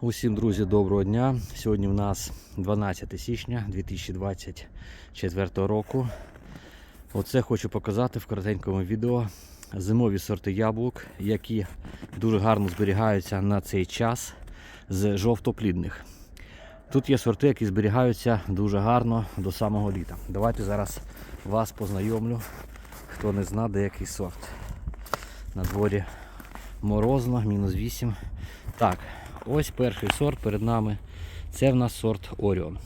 Усім друзі, доброго дня. Сьогодні в нас 12 січня 2024 року. Оце хочу показати в коротенькому відео зимові сорти яблук, які дуже гарно зберігаються на цей час з жовтоплідних. Тут є сорти, які зберігаються дуже гарно до самого літа. Давайте зараз вас познайомлю, хто не знає, де який сорт. На дворі морозно, мінус 8. Так, ось перший сорт перед нами. Це в нас сорт Оріон.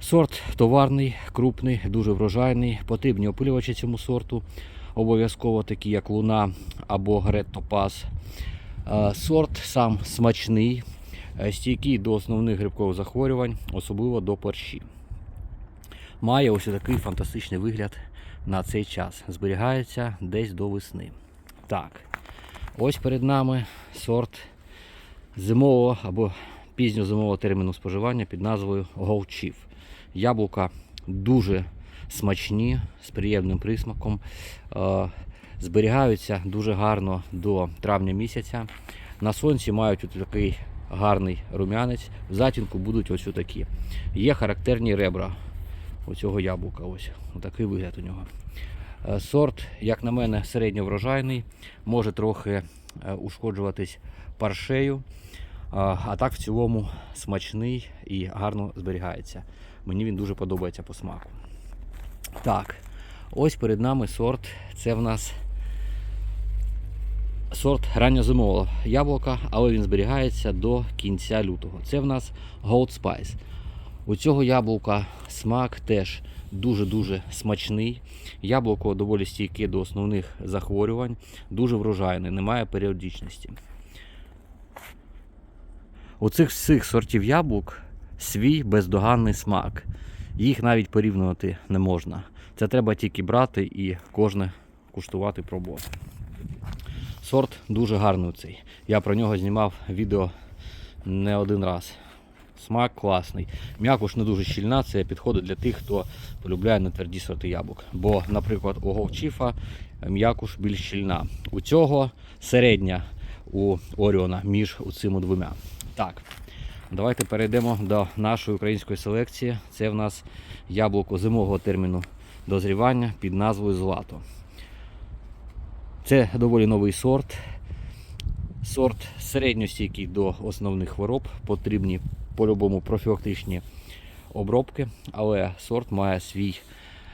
Сорт товарний, крупний, дуже врожайний. Потрібні опилювачі цьому сорту. Обов'язково такі, як луна або Грет Е, Сорт сам смачний, е, стійкий до основних грибкових захворювань, особливо до перші. Має ось такий фантастичний вигляд на цей час. Зберігається десь до весни. Так, ось перед нами сорт зимового або пізньозимового терміну споживання під назвою Chief. Яблука дуже смачні, з приємним присмаком. Е, Зберігаються дуже гарно до травня місяця. На сонці мають от такий гарний рум'янець. В затінку будуть ось такі. Є характерні ребра у цього яблука. Ось такий вигляд у нього. Е, Сорт, як на мене, середньоврожайний, може трохи е, ушкоджуватись паршею. А так в цілому смачний і гарно зберігається. Мені він дуже подобається по смаку. Так, ось перед нами сорт. Це в нас сорт ранньозимового яблука, але він зберігається до кінця лютого. Це в нас Gold Spice. У цього яблука смак теж дуже-дуже смачний. Яблуко доволі стійке до основних захворювань, дуже врожайне, немає періодичності. У цих всіх сортів яблук свій бездоганний смак. Їх навіть порівнювати не можна. Це треба тільки брати і кожне куштувати, пробувати. Сорт дуже гарний цей. Я про нього знімав відео не один раз. Смак класний. М'якош не дуже щільна, це підходить для тих, хто полюбляє нетверді сорти яблук. Бо, наприклад, у Говчіфа м'якош більш щільна. У цього середня у Оріона між цими двома. Так, давайте перейдемо до нашої української селекції. Це в нас яблуко зимового терміну дозрівання під назвою Злато. Це доволі новий сорт. Сорт середньостійкий до основних хвороб. Потрібні по-любому профілактичні обробки, але сорт має свій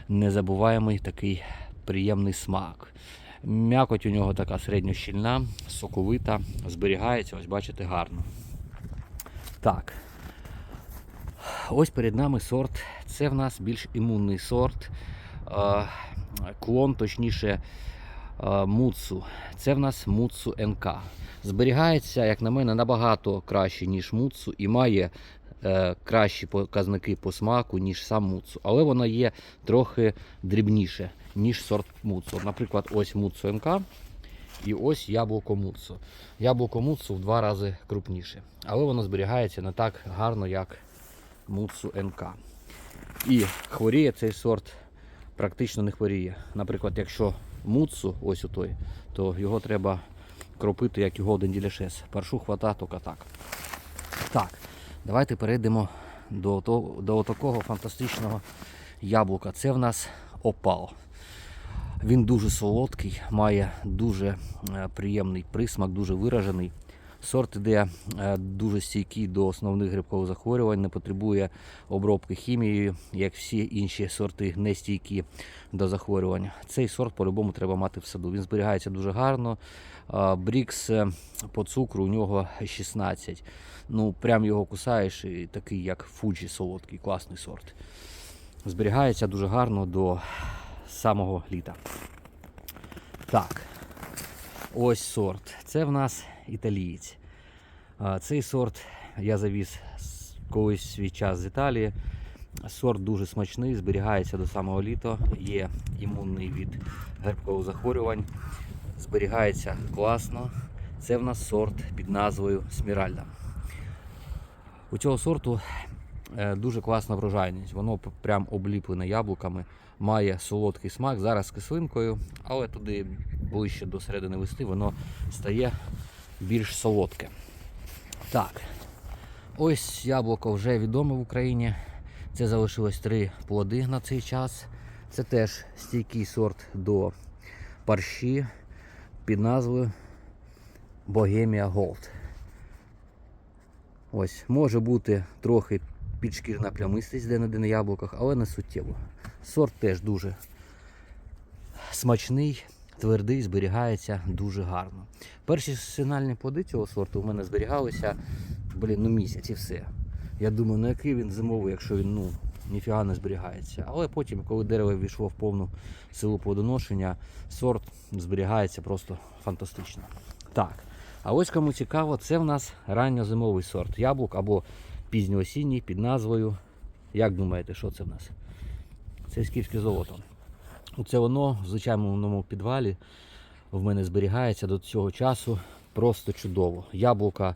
незабуваємий такий приємний смак. М'якоть у нього така середньощільна, соковита, зберігається, ось бачите, гарно. Так. Ось перед нами сорт. Це в нас більш імунний сорт. Клон, точніше, муцу. Це в нас муцу НК. Зберігається, як на мене, набагато краще, ніж муцу, і має е, кращі показники по смаку, ніж сам муцу. Але вона є трохи дрібніше, ніж сорт муцу. Наприклад, ось муцу НК. І ось яблуко муцу. Яблуко муцу в два рази крупніше. Але воно зберігається не так гарно, як муцу НК. І хворіє цей сорт практично не хворіє. Наприклад, якщо муцу, ось у той, то його треба кропити, як і Golden Delicious. Паршу хвата тільки так. Так, давайте перейдемо до, до такого фантастичного яблука. Це в нас опал. Він дуже солодкий, має дуже е, приємний присмак, дуже виражений. Сорт іде е, дуже стійкий до основних грибкових захворювань, не потребує обробки хімією, як всі інші сорти не стійкі до захворювань. Цей сорт по-любому треба мати в саду. Він зберігається дуже гарно. Брікс е, по цукру у нього 16. Ну, прям його кусаєш, і такий, як фуджі солодкий, класний сорт. Зберігається дуже гарно до самого літа. Так, ось сорт. Це в нас італієць. Цей сорт я завіз колись свій час з Італії. Сорт дуже смачний, зберігається до самого літа, є імунний від грибкових захворювань, зберігається класно. Це в нас сорт під назвою Сміральда. У цього сорту дуже класна врожайність. Воно прям обліплене яблуками, має солодкий смак, зараз з кислинкою, але туди ближче до середини весни воно стає більш солодке. Так. Ось яблуко вже відоме в Україні. Це залишилось три плоди на цей час. Це теж стійкий сорт до парші під назвою Bohemia Gold. Ось, може бути трохи підшкірна плямистість де-не-де на яблуках, але не суттєво. Сорт теж дуже смачний, твердий, зберігається дуже гарно. Перші сигнальні плоди цього сорту у мене зберігалися блін, ну місяць і все. Я думаю, ну який він зимовий, якщо він ну, ніфіга не зберігається. Але потім, коли дерево війшло в повну силу плодоношення, сорт зберігається просто фантастично. Так, а ось кому цікаво, це в нас ранньозимовий сорт яблук або пізньоосінній під назвою. Як думаєте, що це в нас? Це скіфське золото. Оце воно в звичайному підвалі в мене зберігається до цього часу просто чудово. Яблука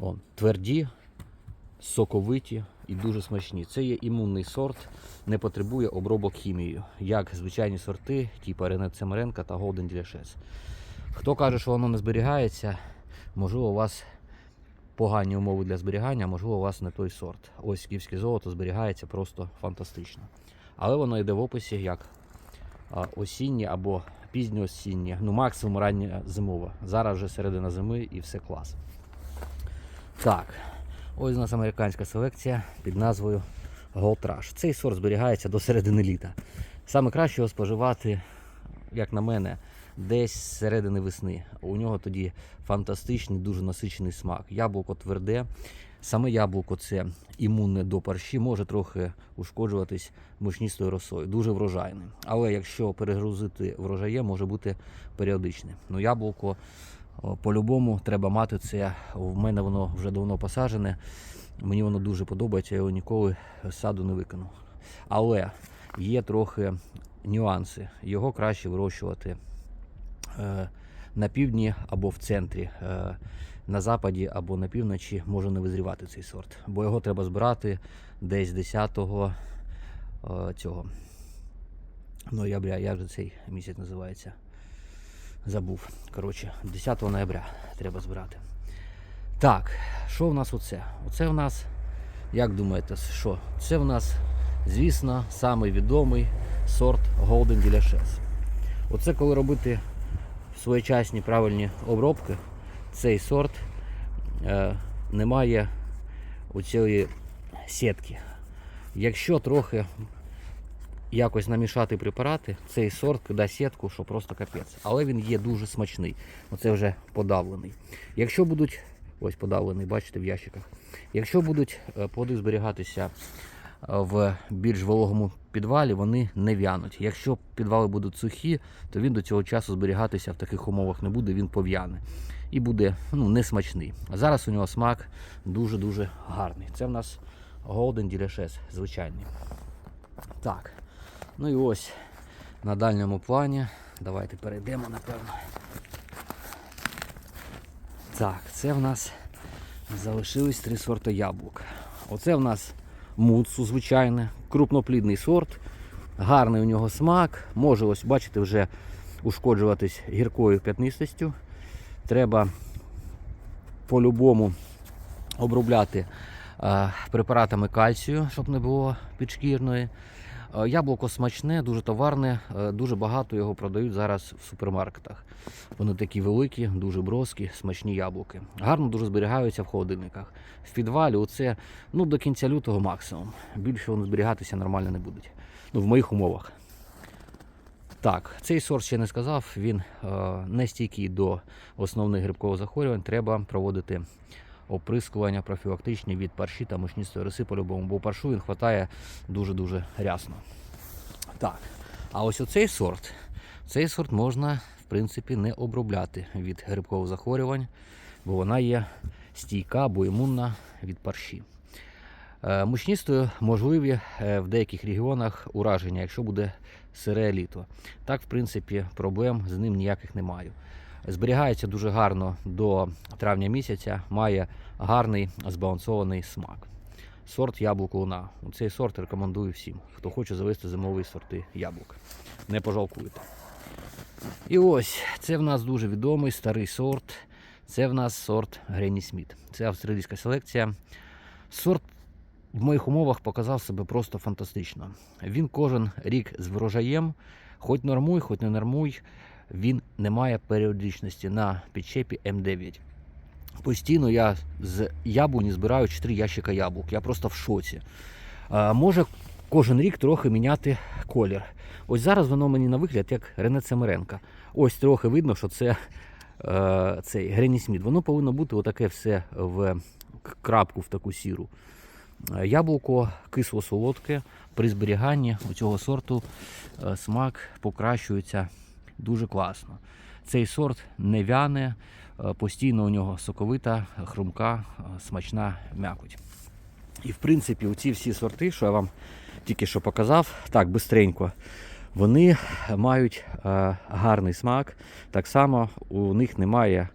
он, тверді, соковиті і дуже смачні. Це є імунний сорт, не потребує обробок хімією, як звичайні сорти, типу Ренет Семеренка та Golden Delicious. Хто каже, що воно не зберігається, можливо, у вас погані умови для зберігання, можливо, у вас не той сорт. Ось київське золото зберігається просто фантастично. Але воно йде в описі як осіннє або пізньоосіннє, ну максимум раннє зимове. Зараз вже середина зими і все клас. Так, ось у нас американська селекція під назвою Rush. Цей сорт зберігається до середини літа. Саме краще його споживати, як на мене, десь з середини весни. У нього тоді фантастичний, дуже насичений смак. Яблуко тверде. Саме яблуко це імунне до парші, може трохи ушкоджуватись мучністою росою. Дуже врожайне. Але якщо перегрузити врожаєм, може бути періодичне. Ну, яблуко по-любому треба мати це. В мене воно вже давно посаджене. Мені воно дуже подобається, я його ніколи з саду не викину. Але є трохи нюанси. Його краще вирощувати на півдні або в центрі. Е, на западі або на півночі може не визрівати цей сорт, бо його треба збирати десь 10-го е, цього ноября. Як же цей місяць називається? Забув. Коротше, 10 ноября треба збирати. Так, що в нас оце? Оце в нас, як думаєте, що? Це в нас, звісно, самий відомий сорт Golden Delicious. Оце коли робити своєчасні правильні обробки, цей сорт е, не має оцієї сітки. Якщо трохи якось намішати препарати, цей сорт кидає сітку, що просто капець. Але він є дуже смачний. Оце вже подавлений. Якщо будуть, ось подавлений, бачите, в ящиках. Якщо будуть е, плоди зберігатися в більш вологому підвалі, вони не в'януть. Якщо підвали будуть сухі, то він до цього часу зберігатися в таких умовах не буде, він пов'яне і буде ну, несмачний. А зараз у нього смак дуже-дуже гарний. Це в нас Golden Delicious звичайний. Так, ну і ось на дальньому плані. Давайте перейдемо, напевно. Так, це в нас залишились три сорти яблук. Оце в нас муцу звичайне, крупноплідний сорт, гарний у нього смак. Може, ось бачите, вже ушкоджуватись гіркою п'ятнистостю. Треба по-любому обробляти е, препаратами кальцію, щоб не було підшкірної. Е, Яблуко смачне, дуже товарне, е, дуже багато його продають зараз в супермаркетах. Вони такі великі, дуже броскі, смачні яблуки. Гарно дуже зберігаються в холодильниках. В підвалі оце ну, до кінця лютого максимум. Більше вони зберігатися нормально не будуть. Ну, в моїх умовах. Так, цей сорт ще не сказав, він е, не стійкий до основних грибкових захворювань. Треба проводити оприскування профілактичні від парші та мучністої риси по-любому, бо паршу він хватає дуже-дуже рясно. Так, а ось оцей сорт, цей сорт можна, в принципі, не обробляти від грибкових захворювань, бо вона є стійка або імунна від парші. Е, Мучністою можливі е, в деяких регіонах ураження, якщо буде сире літо. Так, в принципі, проблем з ним ніяких немає. Зберігається дуже гарно до травня місяця, має гарний збалансований смак. Сорт яблук луна. Цей сорт рекомендую всім, хто хоче завести зимові сорти яблук. Не пожалкуйте. І ось це в нас дуже відомий старий сорт. Це в нас сорт Гренні Сміт. Це австралійська селекція. Сорт в моїх умовах показав себе просто фантастично. Він кожен рік з врожаєм, хоч нормуй, хоч не нормуй, він не має періодичності на підчепі М9. Постійно я з яблуні збираю 4 ящика яблук. Я просто в шоці. А, може кожен рік трохи міняти колір. Ось зараз воно мені на вигляд як Рене Цемеренка. Ось трохи видно, що це е, цей Гренні Сміт. Воно повинно бути отаке все в крапку в таку сіру. Е, Яблуко кисло-солодке. При зберіганні у цього сорту е, смак покращується дуже класно. Цей сорт не вяне, е, постійно у нього соковита, хрумка, е, смачна м'якоть. І в принципі, оці всі сорти, що я вам тільки що показав, так, бистренько, вони мають е, гарний смак. Так само у них немає,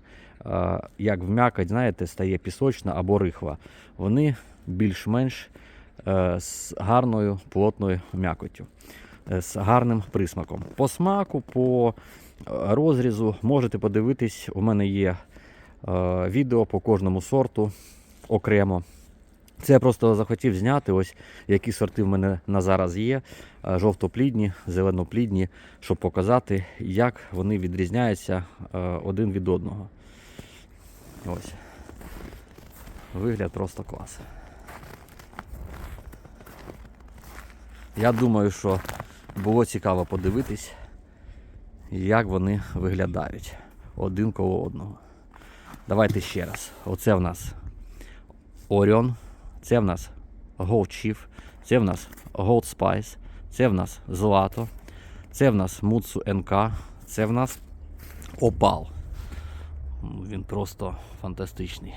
як в м'якоть, знаєте, стає пісочна або рихва. Вони більш-менш з гарною плотною м'якоттю, з гарним присмаком. По смаку, по е, розрізу можете подивитись, у мене є е, відео по кожному сорту окремо. Це я просто захотів зняти, ось які сорти в мене на зараз є. е, Жовтоплідні, зеленоплідні, щоб показати, як вони відрізняються один від одного. Ось. Вигляд просто клас. Я думаю, що було цікаво подивитись, як вони виглядають один коло одного. Давайте ще раз. Оце в нас Orion, це в нас Gold Chief, це в нас Gold Spice, це в нас Злато, це в нас Муцу НК, це в нас Опал. Ну, Він просто фантастичний.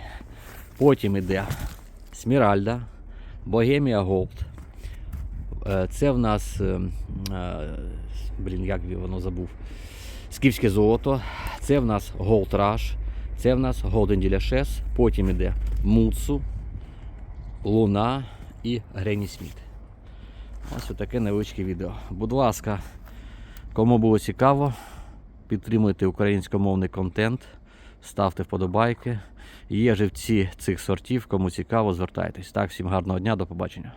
Потім іде Сміральда, Богемія Голд. Е, Це в нас, е, е, блін, як воно забув. Скіфське золото. Це в нас Gold Rush. Це в нас Golden Delicious. Потім іде Муцу, Луна і Грені Сміт. Ось таке невеличке відео. Будь ласка, кому було цікаво, підтримуйте українськомовний контент, ставте вподобайки. Є живці цих сортів, кому цікаво, звертайтесь. Так, всім гарного дня, до побачення.